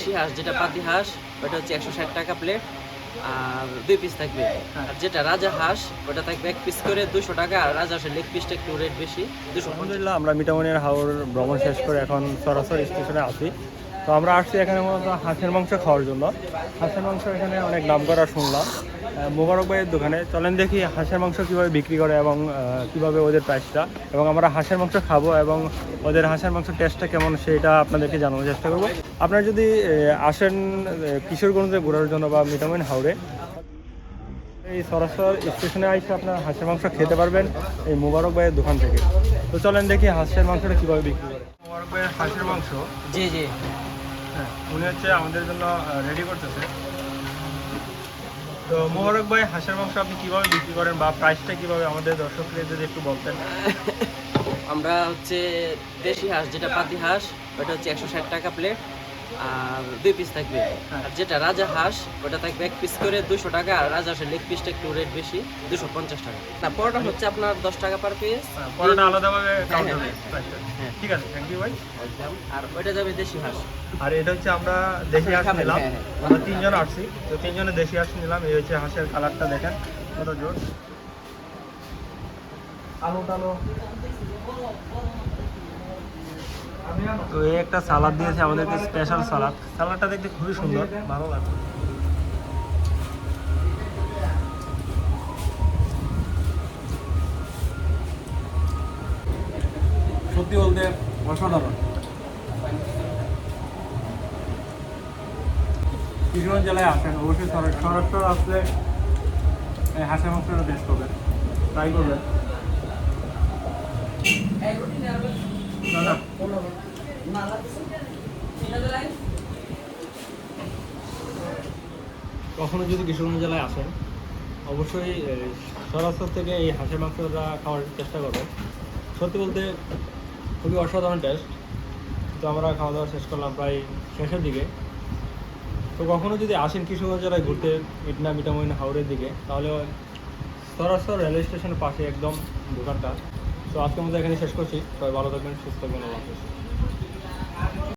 দেশি হাঁস যেটা পাতি হাঁস ওটা হচ্ছে একশো ষাট টাকা প্লেট আর দুই পিস থাকবে। আর যেটা রাজা হাঁস ওটা থাকবে এক পিস করে দুশো টাকা আর রাজা হাঁসের লেগ পিসটা একটু রেট বেশি দুশো আলহামদুলিল্লাহ আমরা মিটামনির হাওড় ভ্রমণ শেষ করে এখন সরাসরি স্টেশনে আসি তো আমরা আসছি এখানে মূলত হাঁসের মাংস খাওয়ার জন্য। হাঁসের মাংস এখানে অনেক দাম করা শুনলাম। মোবারক ভাইয়ের দোকানে। চলেন দেখি হাঁসের মাংস কীভাবে বিক্রি করে এবং কীভাবে ওদের প্রাইসটা এবং আমরা হাঁসের মাংস খাব এবং ওদের হাঁসের মাংস টেস্টটা কেমন সেটা আপনাদেরকে জানানোর চেষ্টা করব। আপনারা যদি আসেন কিশোরগঞ্জে ঘোরার জন্য বা মিটামিন হাওড়ে এই সরাসর স্টেশনে আইসে আপনার হাঁসের মাংস খেতে পারবেন এই মোবারক ভাইয়ের দোকান থেকে। তো চলেন দেখি হাঁসের মাংসটা কীভাবে বিক্রি করে। মোবারক ভাইয়ের হাঁসের মাংস? জি জি। হ্যাঁ উনি হচ্ছে আমাদের জন্য রেডি করতেছে। তো মোবারক ভাই, হাঁসের মাংস আপনি কীভাবে বিক্রি করেন বা প্রাইসটা কীভাবে আমাদের দর্শকদের যদি একটু বলতেন? আমরা হচ্ছে দেশি হাঁস, যেটা পাতি হাঁস, ওটা হচ্ছে একশো ষাট টাকা প্লেট আর দুই পিস থাকবে। আর যেটা রাজা হাঁস ওটা থাকবে এক পিস করে দুশো টাকা আর রাজা হাঁসের লেগ পিসটা একটু রেট বেশি দুশো পঞ্চাশ টাকা। না পরোটা হচ্ছে আপনার দশ টাকা পার পিস পরে আলাদাভাবে হ্যাঁ, হ্যাঁ। ঠিক আছে থ্যাংক ইউ ভাই আর ওইটা যাবে দেশি হাঁস। আর এটা হচ্ছে আমরা দেশি হাঁস নিলাম। হ্যাঁ, হ্যাঁ। আমরা তিনজন আসছি তো তিনজনে দেশি হাঁস নিলাম। এই হচ্ছে হাঁসের কালারটা দেখেন কত জোর। আলো টালো। তো এই একটা সালাদ দিয়েছে আমাদেরকে স্পেশাল সালাদ। সালাদটা দেখতে খুবই সুন্দর ভালো লাগছে সত্যি বলতে অসাধারণ। কিশোরগঞ্জ জেলায় আসেন অবশ্যই সরা- সরাসরি আসলে এই হাঁসের মাংসটা টেস্ট করবেন। ট্রাই করবেন দাদা কখনো যদি কিশোরগঞ্জ জেলায় আসেন, অবশ্যই সরাসর থেকে এই হাঁসের মাংসটা খাওয়ার চেষ্টা করবেন। সত্যি বলতে খুবই অসাধারণ টেস্ট তো আমরা খাওয়া দাওয়া শেষ করলাম প্রায় শেষের দিকে। তো কখনো যদি আসেন কিশোরগঞ্জ জেলায় ঘুরতে, ইটনা মিটামইন হাওড়ের দিকে, তাহলে সরাসর রেলওয়ে স্টেশনের পাশে একদম দোকানটা। তো আজকের মধ্যে এখানে শেষ করছি। সবাই ভালো থাকবেন সুস্থ থাকবেন আল্লাহ